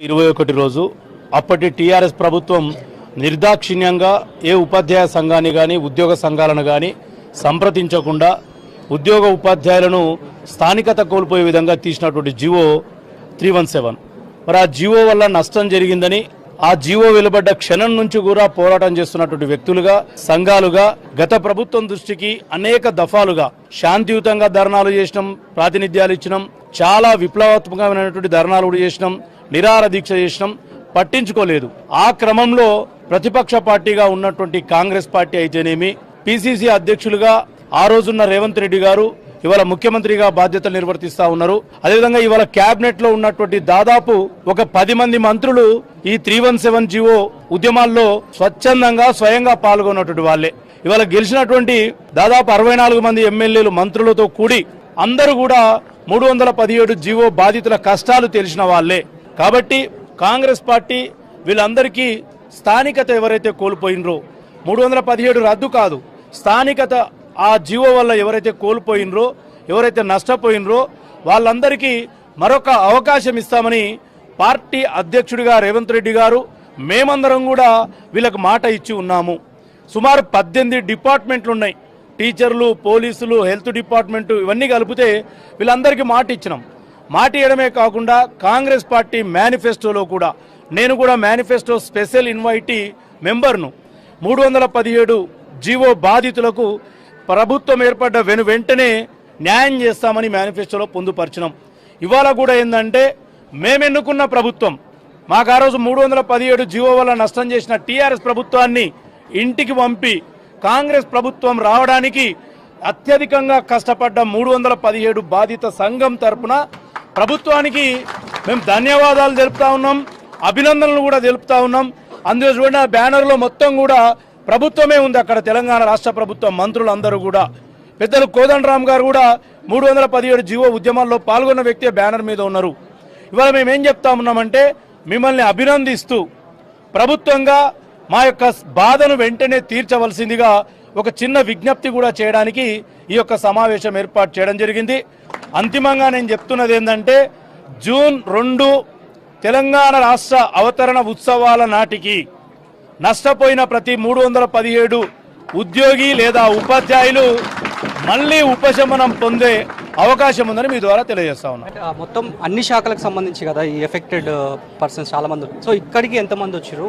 ఇరవై ఒకటి రోజు అప్పటి టీఆర్ఎస్ ప్రభుత్వం నిర్దాక్షిణ్యంగా ఏ ఉపాధ్యాయ సంఘాన్ని కానీ ఉద్యోగ సంఘాలను కానీ సంప్రదించకుండా ఉద్యోగ ఉపాధ్యాయులను స్థానికత కోల్పోయే విధంగా తీసినటువంటి జివో త్రీ వన్ సెవెన్. మరి ఆ జీవో వల్ల నష్టం జరిగిందని ఆ జీవో వెలువడ్డ క్షణం నుంచి కూడా పోరాటం చేస్తున్నటువంటి వ్యక్తులుగా సంఘాలుగా గత ప్రభుత్వం దృష్టికి అనేక దఫాలుగా శాంతియుతంగా ధర్నాలు చేసినాం ప్రాతినిధ్యాలు ఇచ్చినాం చాలా విప్లవాత్మకమైనటువంటి ధర్నాలు కూడా చేసినాం. నిరార దీక్ష చేసినాం. పట్టించుకోలేదు. ఆ క్రమంలో ప్రతిపక్ష పార్టీగా ఉన్నటువంటి కాంగ్రెస్ పార్టీ అయితేనేమి పిసిసి అధ్యక్షులుగా ఆ రోజున్న రేవంత్ రెడ్డి గారు ఇవాళ ముఖ్యమంత్రిగా బాధ్యతలు నిర్వర్తిస్తా ఉన్నారు. అదేవిధంగా ఇవాళ కేబినెట్లో ఉన్నటువంటి దాదాపు ఒక పది మంది మంత్రులు ఈ త్రీ వన్ సెవెన్ జీవో ఉద్యమాల్లో స్వచ్ఛందంగా స్వయంగా పాల్గొన్నటువంటి వాళ్ళే. ఇవాళ గెలిచినటువంటి దాదాపు అరవై నాలుగు మంది ఎమ్మెల్యేలు మంత్రులతో కూడి అందరూ కూడా మూడు వందల పదిహేడు జీవో బాధితుల కష్టాలు తెలిసిన వాళ్ళే. కాబట్టి కాంగ్రెస్ పార్టీ వీళ్ళందరికీ స్థానికత ఎవరైతే కోల్పోయినరో మూడు వందల పదిహేడు రద్దు కాదు స్థానికత ఆ జీవో వల్ల ఎవరైతే కోల్పోయినరో ఎవరైతే నష్టపోయినరో వాళ్ళందరికీ మరొక అవకాశం ఇస్తామని పార్టీ అధ్యక్షుడిగా రేవంత్ రెడ్డి గారు మేమందరం కూడా వీళ్ళకి మాట ఇచ్చి ఉన్నాము. సుమారు పద్దెనిమిది డిపార్ట్మెంట్లు ఉన్నాయి టీచర్లు పోలీసులు హెల్త్ డిపార్ట్మెంట్ ఇవన్నీ కలిపితే వీళ్ళందరికీ మాట ఇచ్చినాం. మాట ఇవ్వడమే కాకుండా కాంగ్రెస్ పార్టీ మేనిఫెస్టోలో కూడా నేను కూడా మేనిఫెస్టో స్పెషల్ ఇన్వైటీ మెంబర్ను. మూడు వందల పదిహేడు జీవో బాధితులకు ప్రభుత్వం ఏర్పడ్డ వెను వెంటనే న్యాయం చేస్తామని మేనిఫెస్టోలో పొందుపరిచినాం. ఇవాళ కూడా ఏంటంటే మేమెన్నుకున్న ప్రభుత్వం మాకు ఆ రోజు మూడు వందల పదిహేడు జీవో వల్ల నష్టం చేసిన టీఆర్ఎస్ ప్రభుత్వాన్ని ఇంటికి పంపి కాంగ్రెస్ ప్రభుత్వం రావడానికి అత్యధికంగా కష్టపడ్డ మూడు వందల పదిహేడు బాధిత సంఘం తరపున ప్రభుత్వానికి మేము ధన్యవాదాలు తెలుపుతా ఉన్నాం. అభినందనలు కూడా తెలుపుతా ఉన్నాం. అందులో చూడండి ఆ బ్యానర్లో మొత్తం కూడా ప్రభుత్వమే ఉంది అక్కడ. తెలంగాణ రాష్ట్ర ప్రభుత్వం మంత్రులందరూ కూడా. పెద్దలు కోదండరామ్ గారు కూడా మూడు వందల పదిహేడు జీవో ఉద్యమాల్లో పాల్గొన్న వ్యక్తి బ్యానర్ మీద ఉన్నారు. ఇవాళ మేము ఏం చెప్తా ఉన్నామంటే మిమ్మల్ని అభినందిస్తూ ప్రభుత్వంగా మా యొక్క బాధను వెంటనే తీర్చవలసిందిగా ఒక చిన్న విజ్ఞప్తి కూడా చేయడానికి ఈ యొక్క సమావేశం ఏర్పాటు చేయడం జరిగింది. అంతిమంగా నేను చెప్తున్నది ఏంటంటే జూన్ రెండు తెలంగాణ రాష్ట్ర అవతరణ ఉత్సవాల నాటికి నష్టపోయిన ప్రతి మూడు వందల పదిహేడు ఉద్యోగి లేదా ఉపాధ్యాయులు మళ్ళీ ఉపశమనం పొందే అవకాశం ఉందని మీ ద్వారా తెలియజేస్తా ఉన్నా. మొత్తం అన్ని శాఖలకు సంబంధించి కదా ఈ ఎఫెక్టెడ్ పర్సన్స్ చాలా మంది సో ఇక్కడికి ఎంతమంది వచ్చారు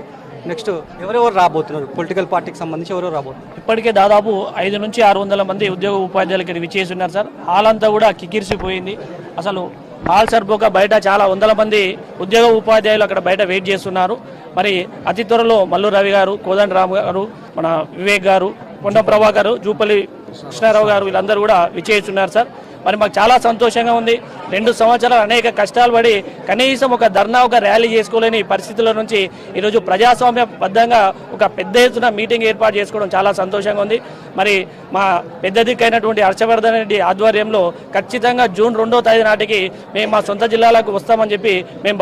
నెక్స్ట్ ఎవరెవరు రాబోతున్నారు? పొలిటికల్ పార్టీకి సంబంధించి ఎవరెవరు రాబోతున్నారు? ఇప్పటికే దాదాపు ఐదు నుంచి ఆరు వందల మంది ఉద్యోగ ఉపాధ్యాయులు ఇక్కడ విచ్చేసి ఉన్నారు సార్. హాల్ అంతా కూడా కిక్కిరిసిపోయింది. అసలు హాల్ సరిపోక బయట చాలా వందల మంది ఉద్యోగ ఉపాధ్యాయులు అక్కడ బయట వెయిట్ చేస్తున్నారు. మరి అతి త్వరలో మల్లు రవి గారు కోదండ రామ్ గారు మన వివేక్ గారు కొండ ప్రభాకర్ గారు జూపల్లి కృష్ణారావు గారు వీళ్ళందరూ కూడా విచ్చేస్తున్నారు సార్. మరి మాకు చాలా సంతోషంగా ఉంది. రెండు సంవత్సరాలు అనేక కష్టాలు పడి కనీసం ఒక ధర్నా ఒక ర్యాలీ చేసుకోలేని పరిస్థితుల నుంచి ఈరోజు ప్రజాస్వామ్య బద్ధంగా ఒక పెద్ద ఎత్తున మీటింగ్ ఏర్పాటు చేసుకోవడం చాలా సంతోషంగా ఉంది. మరి మా పెద్ద దిక్కైనటువంటి హర్షవర్ధన్ రెడ్డి ఆధ్వర్యంలో ఖచ్చితంగా జూన్ రెండో తేదీ నాటికి మేము మా సొంత జిల్లాలకు వస్తామని చెప్పి మేము